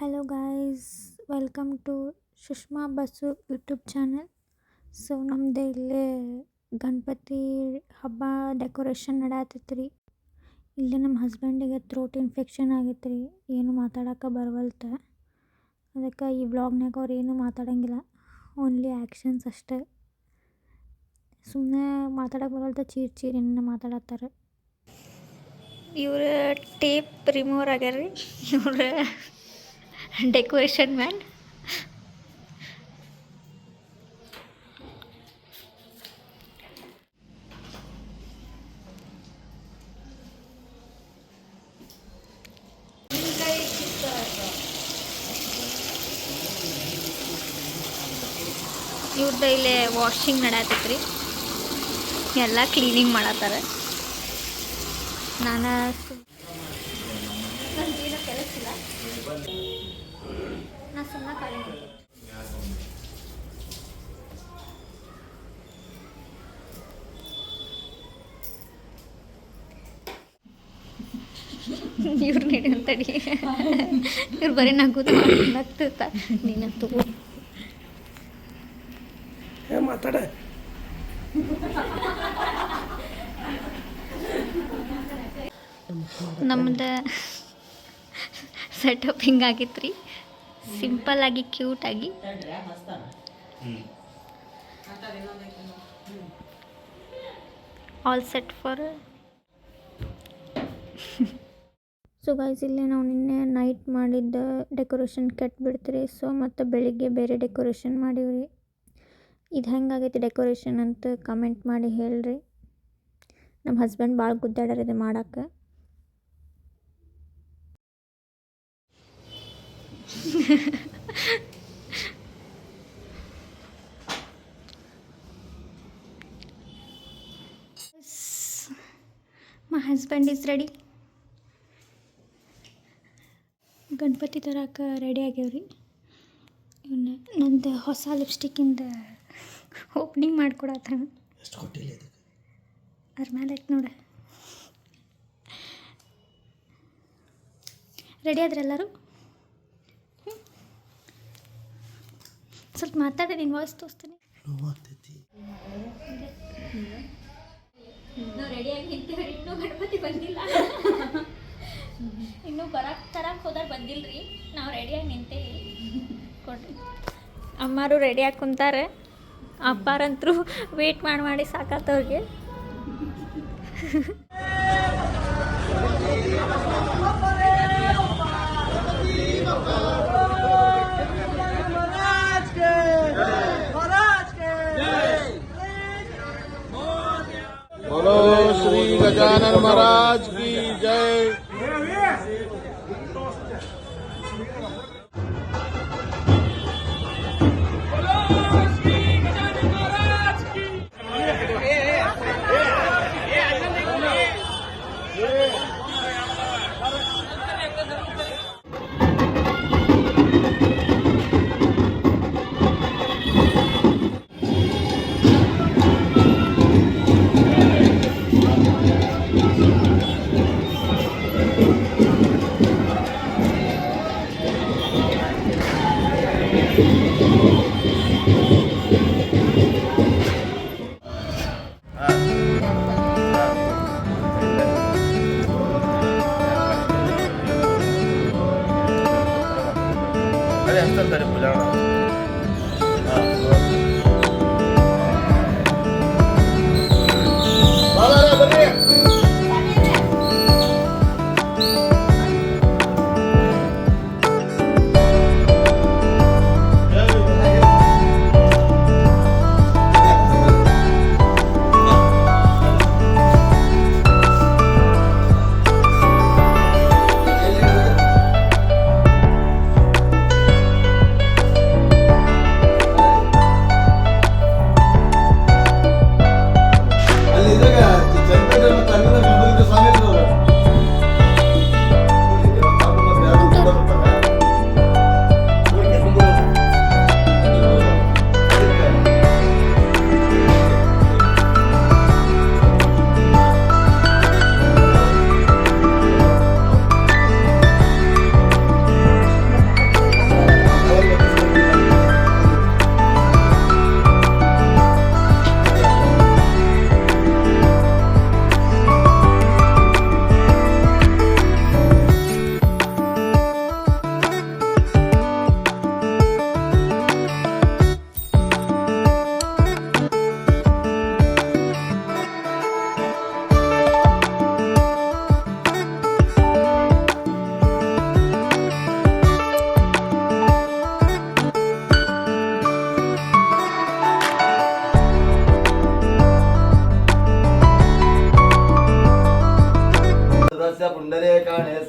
Hello guys welcome to Sushma Basu YouTube channel so ನಮ್ದು ಇಲ್ಲಿ ಗಣಪತಿ ಹಬ್ಬ ಡೆಕೋರೇಷನ್ ನಡ್ಯಾತೈತೆ ರೀ ಇಲ್ಲಿ ನಮ್ಮ ಹಸ್ಬೆಂಡಿಗೆ ಥ್ರೋಟ್ ಇನ್ಫೆಕ್ಷನ್ ಆಗೈತೆ ರೀ ಏನು ಮಾತಾಡಕ್ಕೆ ಬರವಲ್ತ. ಅದಕ್ಕೆ ಈ ವ್ಲಾಗ್ನಾಗ ಅವ್ರು ಏನು ಮಾತಾಡಂಗಿಲ್ಲ. ಓನ್ಲಿ ಆ್ಯಕ್ಷನ್ಸ್ ಅಷ್ಟೇ. ಸುಮ್ಮನೆ ಮಾತಾಡಕ್ಕೆ ಬರವಲ್ತು, ಚೀರ್ ಚೀರಿನ ಮಾತಾಡತ್ತಾರೆ. ಇವರ ಟೇಪ್ ರಿಮೂವರ್ ಆಗ್ಯಾರ ರೀ ಇವ್ರ ಡೆಕೋರೇಷನ್ ಮ್ಯಾನ್ ಇವ್ರದ್ದು ಇಲ್ಲೇ ವಾಷಿಂಗ್ ನಡ್ಯಾತೈತೆ ಎಲ್ಲ ಕ್ಲೀನಿಂಗ್ ಮಾಡತ್ತಾರ. ನಾನು ಕೆಲಸ ಇಲ್ಲ ಸುಮ್ಮನೆ ಕಾಲಿಂಗ್ ಇವ್ರು ನೀಡಿ ಅಂತಡಿ ಇವ್ರು ಬರೀ ನಗುದು ನಗ್ತಿರ್ತ. ನೀನು ತಗೋ ಮಾತಾಡ. ನಮ್ದು ಸೆಟಪ್ ಹಿಂಗಾಗಿತ್ತು ರೀ ಸಿಂಪಲ್ಲಾಗಿ ಕ್ಯೂಟಾಗಿ all set for so guys ಇಲ್ಲಿ ನಾವು ನಿನ್ನೆ ನೈಟ್ ಮಾಡಿದ್ದ ಡೆಕೋರೇಷನ್ ಬಿಡ್ತೀರಿ ಸೊ ಮತ್ತು ಬೆಳಿಗ್ಗೆ ಬೇರೆ ಡೆಕೋರೇಷನ್ ಮಾಡೀವ್ರಿ. ಇದು ಹೆಂಗಾಗೈತಿ ಡೆಕೋರೇಷನ್ ಅಂತ ಕಮೆಂಟ್ ಮಾಡಿ ಹೇಳ್ರಿ. ನಮ್ಮ ಹಸ್ಬೆಂಡ್ ಭಾಳ ಗುದ್ದಾಡ್ಯಾರ ಇದು ಮಾಡಕ್ಕೆ my husband is ready Ganapati ತರಕ್ಕೆ ರೆಡಿ ಆಗ್ಯಾವ್ರಿ. ಇವನ್ನ ನಂದು ಹೊಸ ಲಿಪ್ಸ್ಟಿಕ್ಕಿಂದ ಓಪನಿಂಗ್ ಇದಕ್ಕೆ? ಅದ್ರ ಮೇಲೆ ಐತೆ ನೋಡ. ರೆಡಿ ಆದ್ರೆ ಎಲ್ಲರೂ? ಸ್ವಲ್ಪ ಮಾತಾಡಿ ನಿನ್ನ ವಾಯ್ಸ್ ತೋರಿಸ್ತೀನಿ ರೆಡಿಯಾಗಿ ನಿಂತೀವಿ ಇನ್ನೂ ಗಣಪತಿ ಬಂದಿಲ್ಲ. ಇನ್ನೂ ಬರಕ್ಕೆ ತರಕ್ಕೆ ಹೋದಾಗ ರೀ ನಾವು ರೆಡಿಯಾಗಿ ನಿಂತೇವಿ. ಕೊಡ್ರಿ. ಅಮ್ಮಾರು ರೆಡಿಯಾಗಿ ಕುಂತಾರೆ. ಅಪ್ಪಾರಂತರೂ ವೇಟ್ ಮಾಡಿ ಮಾಡಿ ಸಾಕಾತವ್ರಿಗೆ. المراج. 现在就不这样了。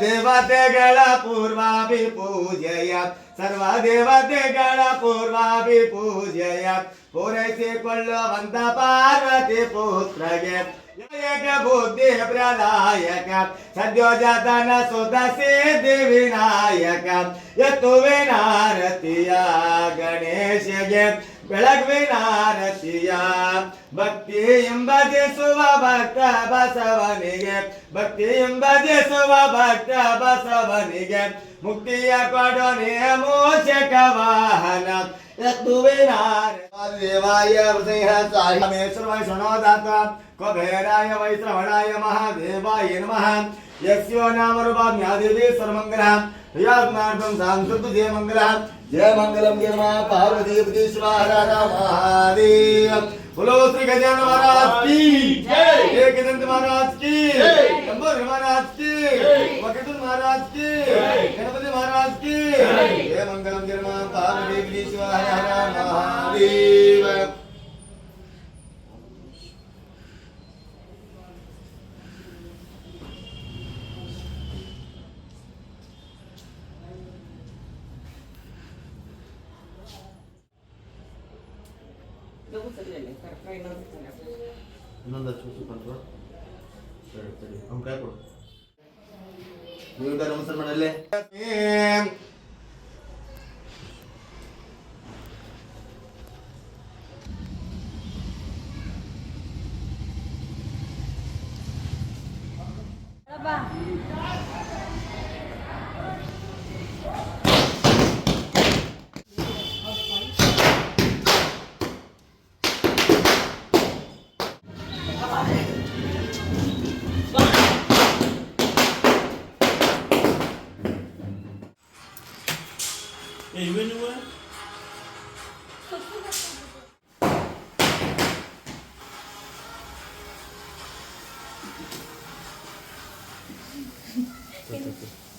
ದೇವತೆಗಳ ಪೂರ್ವಾಭಿ ಪೂಜೆಯ ಸರ್ವ ದೇವತೆಗಳ ಪೂರ್ವಾಭಿ ಪೂಜೆಯ ಪೂರೈಸಿಕೊಳ್ಳುವಂತ ಪಾರ್ವತಿ ಪುತ್ರಗೆ ಏಕ ಬುದ್ಧಿ ಪ್ರದಾಯಕ ಸದ್ಯೋಜಾತನ ಸುತ ಸಿದ್ಧಿ ವಿನಾಯಕ ಎತ್ತು ವಿನಾರತಿಯ ಗಣೇಶಗೆ ಬೆಳಗ್ವಿನಾರತಿಯ ಭಕ್ತಿ ಎಂಬದಿಸುವ ಭಕ್ತ ಬಸವನಿಗೆ ಭಕ್ತಿ ಎಂಬದಿಸುವ ಭಕ್ತ ಬಸವನಿಗೆ ಮುಕ್ತಿಯ ಕೊಡೋನೆ ಮೋಚಕ ವಾಹನ ಯತ್ತುವಿನಾರ ದೇವಾಯ ಸಿಂಹಾಯ ಮೇಶ್ವರಾಯ ಶೃಣೋದಾತ ಕುಬೇರಾಯ ವೈಶ್ರವಣಾಯ ಮಹಾದೇವಾಯ ನಮಃ ಯಸ್ಯೋ ನಾಮ ರೂಪಾಮ್ಯಾದೇವಿ ಸರ್ವಮಂಗಲ यात्मार्थम सांसद जय मंगलम जय मंगलम बोलो श्री गजानन महाराज की जय जय गजानन महाराज की जय शंभर महाराज की वक्रतुल महाराज की गणपति महाराज की जय मंगलम जय माँ पार्वती पति स्वाहा महादेव ಇನ್ನೊಂದು ಚೂಸು ಕಂಟ್ರೋಲ್ ಸರಿ ಸರಿ. ಅವ್ನು ಕೈ ಕೊಡು. ನೀವು ನಮಸ್ಕಾರ ಮಾಡಲ್ಲೇ.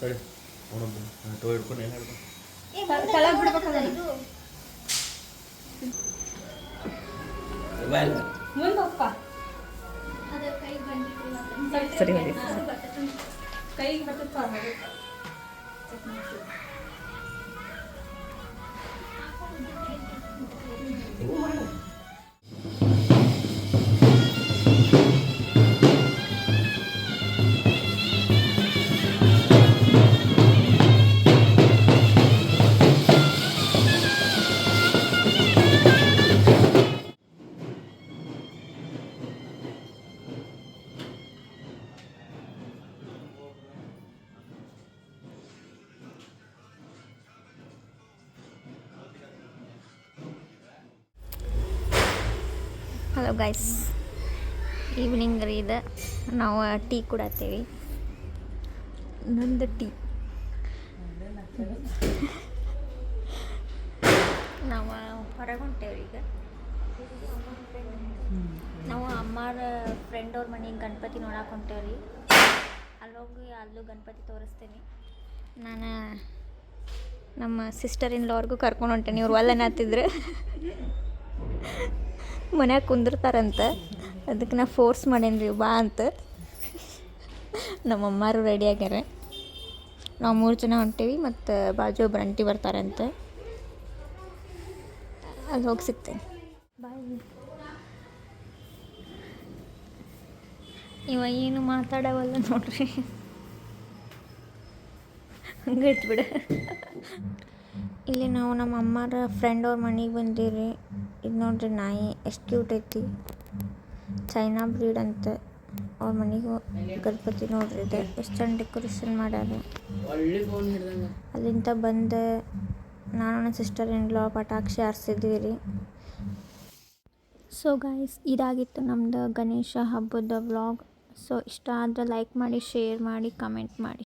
ಸರಿ ಅವನೊಬ್ಬ ಟೋ ಹಿಡ್ಕೊಂಡು ಏನು ಹಿಡ್ಕೊಂಡು ಸರಿ ಹೋಗಿ ಹಲೋ ಗೈಸ್ ಈವ್ನಿಂಗ್ ರೀ ಇದು. ನಾವು ಟೀ ಕುಡತ್ತೀವಿ. ನಂದು ಟೀ. ನಾವು ಹೊರಗೆ ಹೊಂಟೇವ್ರಿ ಈಗ. ನಾವು ಅಮ್ಮಾರ ಫ್ರೆಂಡ್ ಅವ್ರ ಮನೆಗೆ ಗಣಪತಿ ನೋಡಕ್ಕೆ ಹೊಂಟೇವ್ರಿ ಅಲ್ಲೋಗಿ ಅಲ್ಲೂ ಗಣಪತಿ ತೋರಿಸ್ತೀನಿ. ನಾನು ನಮ್ಮ ಸಿಸ್ಟರ್ ಇನ್ ಅವ್ರಿಗೂ ಕರ್ಕೊಂಡು ಹೊಂಟೇನಿ. ಇವ್ರು ಒಲ್ಲನತ್ತಿದ್ರು ಮನ್ಯಾಗ ಕುಂದಿರ್ತಾರಂತ. ಅದಕ್ಕೆ ನಾ ಫೋರ್ಸ್ ಮಾಡೇನಿ ರೀ ಬಾ ಅಂತ. ನಮ್ಮ ಅಮ್ಮಾರು ರೆಡಿ ಆಗ್ಯಾರ. ನಾವು ಮೂರು ಜನ ಹೊಂಟೀವಿ ಮತ್ತು ಬಾಜು ಒಬ್ರು ಅಂಟಿ ಬರ್ತಾರಂತ. ಅಲ್ಲಿ ಹೋಗಿ ಸಿಗ್ತೇನೆ. ಬಾಯ್. ಇವ ಏನು ಮಾತಾಡವಲ್ಲ ನೋಡ್ರಿ. ಹಂಗೆ ಬಿಡ. ಇಲ್ಲಿ ನಾವು ನಮ್ಮ ಅಮ್ಮಾರ ಫ್ರೆಂಡ್ ಅವ್ರ ಮನೆಗೆ ಬಂದೀವಿ ಇದು ನೋಡ್ರಿ ನಾಯಿ ಎಷ್ಟು ಕ್ಯೂಟ್ ಐತಿ. ಚೈನಾ ಬ್ರೀಡ್ ಅಂತ. ಅವ್ರ ಮನೆಗೂ ಗಣಪತಿ ನೋಡ್ರಿ ಇದೆ. ಎಷ್ಟು ಚೆಂದ ಡೆಕೋರೇಷನ್ ಮಾಡ್ಯಾರ. ಅಲ್ಲಿಂದ ಬಂದು. ನಾನು ನನ್ನ ಸಿಸ್ಟರ್ ಇನ್ ಲಾ ಪಟಾಕ್ಷಿ ಹಾರಿಸಿದ್ವಿ ರೀ ಸೊ ಗಾಯ್ಸ್ ಇದಾಗಿತ್ತು ನಮ್ಮದು ಗಣೇಶ ಹಬ್ಬದ ವ್ಲಾಗ್ ಸೊ ಇಷ್ಟ ಆದರೆ ಲೈಕ್ ಮಾಡಿ ಶೇರ್ ಮಾಡಿ ಕಮೆಂಟ್ ಮಾಡಿ.